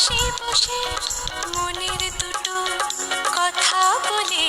পাশে বসে মনের দুটো কথা বলে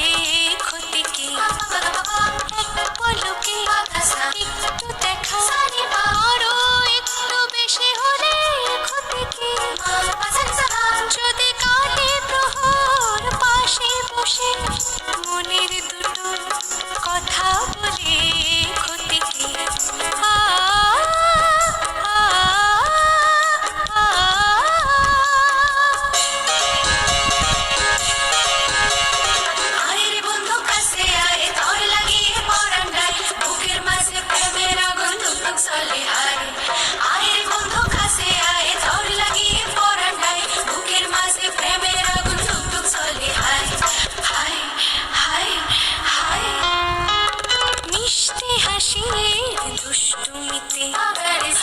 দুষ্টুমিতে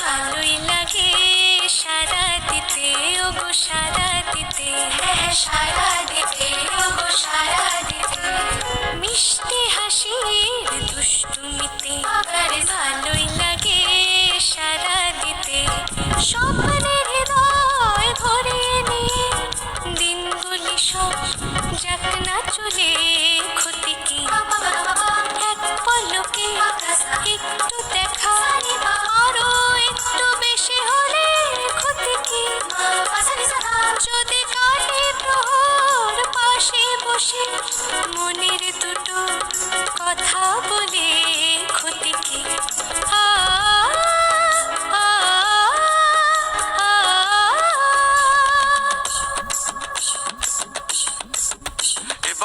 ভালোই লাগে। সারা দিতে ও গো সারা দিতে। হ্যাঁ সারা দিতে ও গো সারা দিতে। মিষ্টি হাসি দুষ্টুমিতে ভালোই লাগে। সারা দিতে স্বপ্নের হৃদয় ভরিয়ে নিয়ে দিনগুলি সব যাক না চলে ক্ষতি কি? এক পলকে একটু দেখা বসে মনের দুটো কথা বলে ক্ষতি কি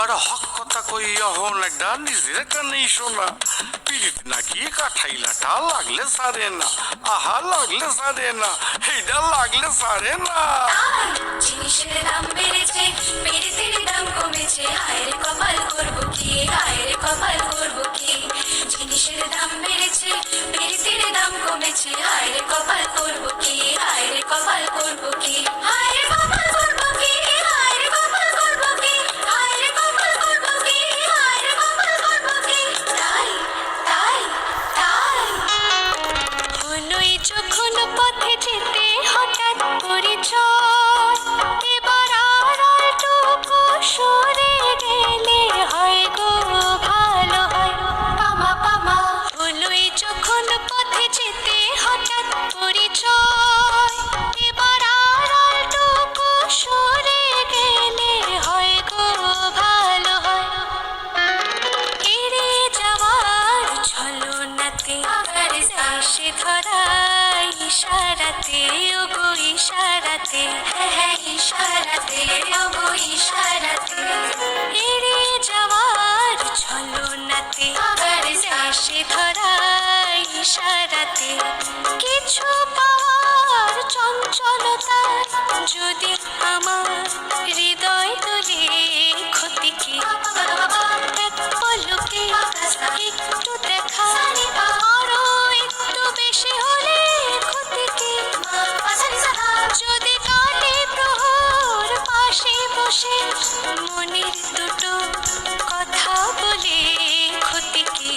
এবার হক কথা কইয়া হন একটা নিজের কানেই শোনা। পিরিত নাকি কাঠাইলাটা লাগলে সারে না, আহা লাগলে সারে না এইটা লাগলে সারে না। জিনিসের দাম বেড়েছে পেরিতের দাম কমেছে হায়রে ইশারাতে হ্যাঁ ইশারাতে, ওগো ইশারাতে। এড়িয়ে যাওয়ার ছলনাতে আগারে সে ধরা ইশারাতে। কিছু পাওয়ার চঞ্চলতা যদি আমার হৃদয় তুলে ক্ষতি কি এক পলকে বসে মনের দুটো কথা বলে ক্ষতি কি